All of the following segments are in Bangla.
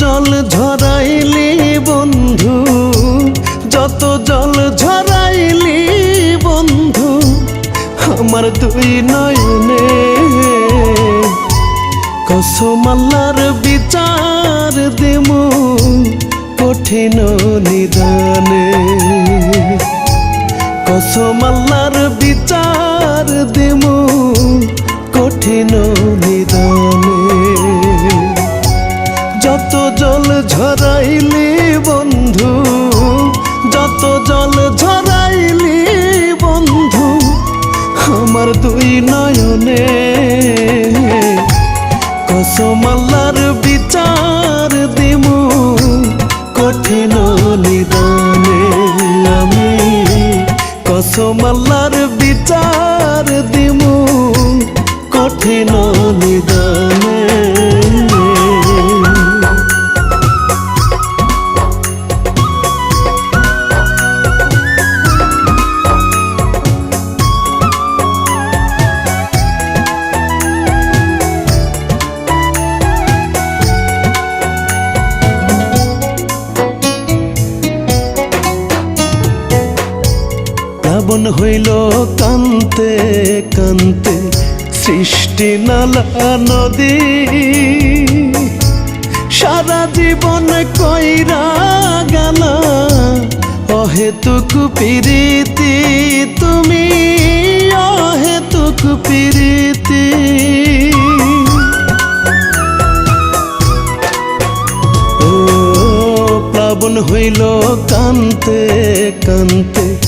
জল ঝরাইলি বন্ধু, যত জল ঝরাইলি বন্ধু, আমার দুই নয়নে। কসমাল্লার বিচার দেমু কঠিন নিদানে। কসমাল্লার বিচার দেমু জল ঝরাইলি বন্ধু, যত জল ঝরাইলি বন্ধু, আমার দুই নয়নে কসমাল্লার বিচার দিমু কঠিন নিদানে। আমি কসমাল্লার বিচার দিমু কঠিন নিদানে। হইল কান্তে কান্তে, সৃষ্টি নালা, নদী। সারা জীবন কইরা গেল, অহেতুক পিরিতি তুমি, অহেতুক পিরিতি। ও, প্লাবন হইল কান্তে কান্তে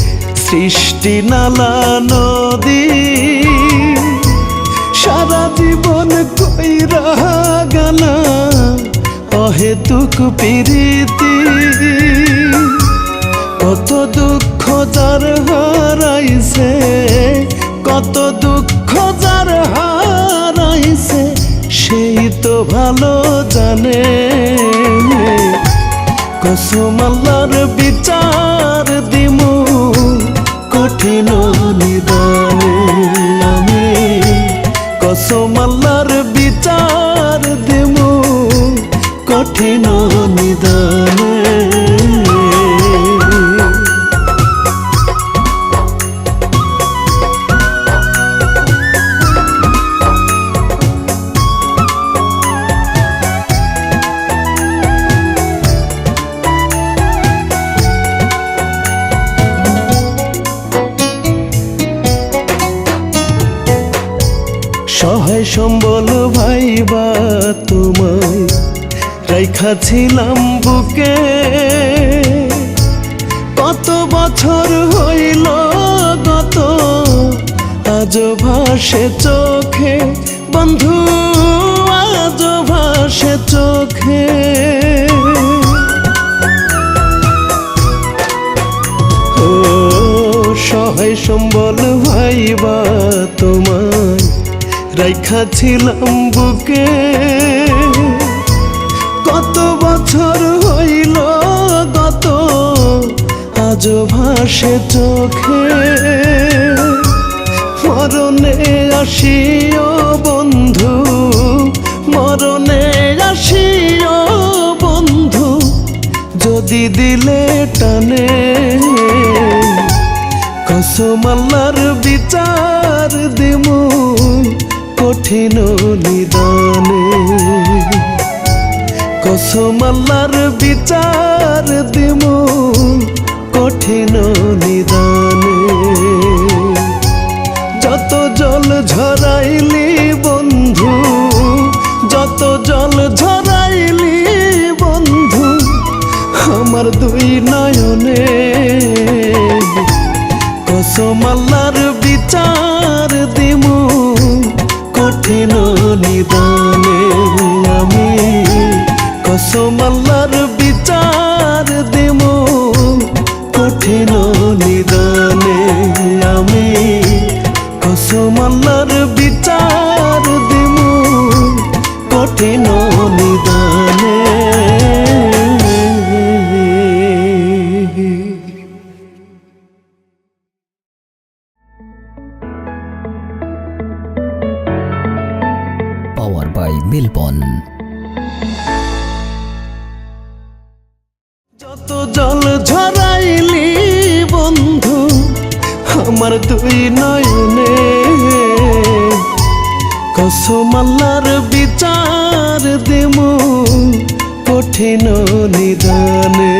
সৃষ্টি নালা, নদী। সারা জীবন কইরা গেল অহেতুক পিরিতি। কত দুঃখ যার হারাইছে, কত দুঃখ যার হারাইছে, সেই তো ভালো জানে। কসমাল্লার বিচার কঠিন সহায় সম্বল ভাইবা তোমায়। রাইখাছিলাম বুকে। কত বছর হইল গত আজ ভাসে চোখে। বন্ধু আজ ভাসে চোখে। ও, সহায় সম্বল ভাইবা রাইখাছিলাম বুকে। কত বছর হইল, গত আজ ভাসে চোখে। মরণে আসিও বন্ধু, মরণে আসিও বন্ধু, যদি দিলে টানে। কসমাল্লার কঠিন নিদানে। কসমাল্লার বিচার দিমু কঠিন নিদানে। যত জল ঝরাইলি বন্ধু, যত জল ঝরাইলি বন্ধু, আমার দুই নয়নে। কসমাল্লার বিচার দিমু কঠিন নিদানে আমি কসমাল্লার বিচার মেলবন যত জল ঝরাইলি বন্ধু আমার দুই নয়নে। কসমাল্লার বিচার দেমু কঠিন নিদানে।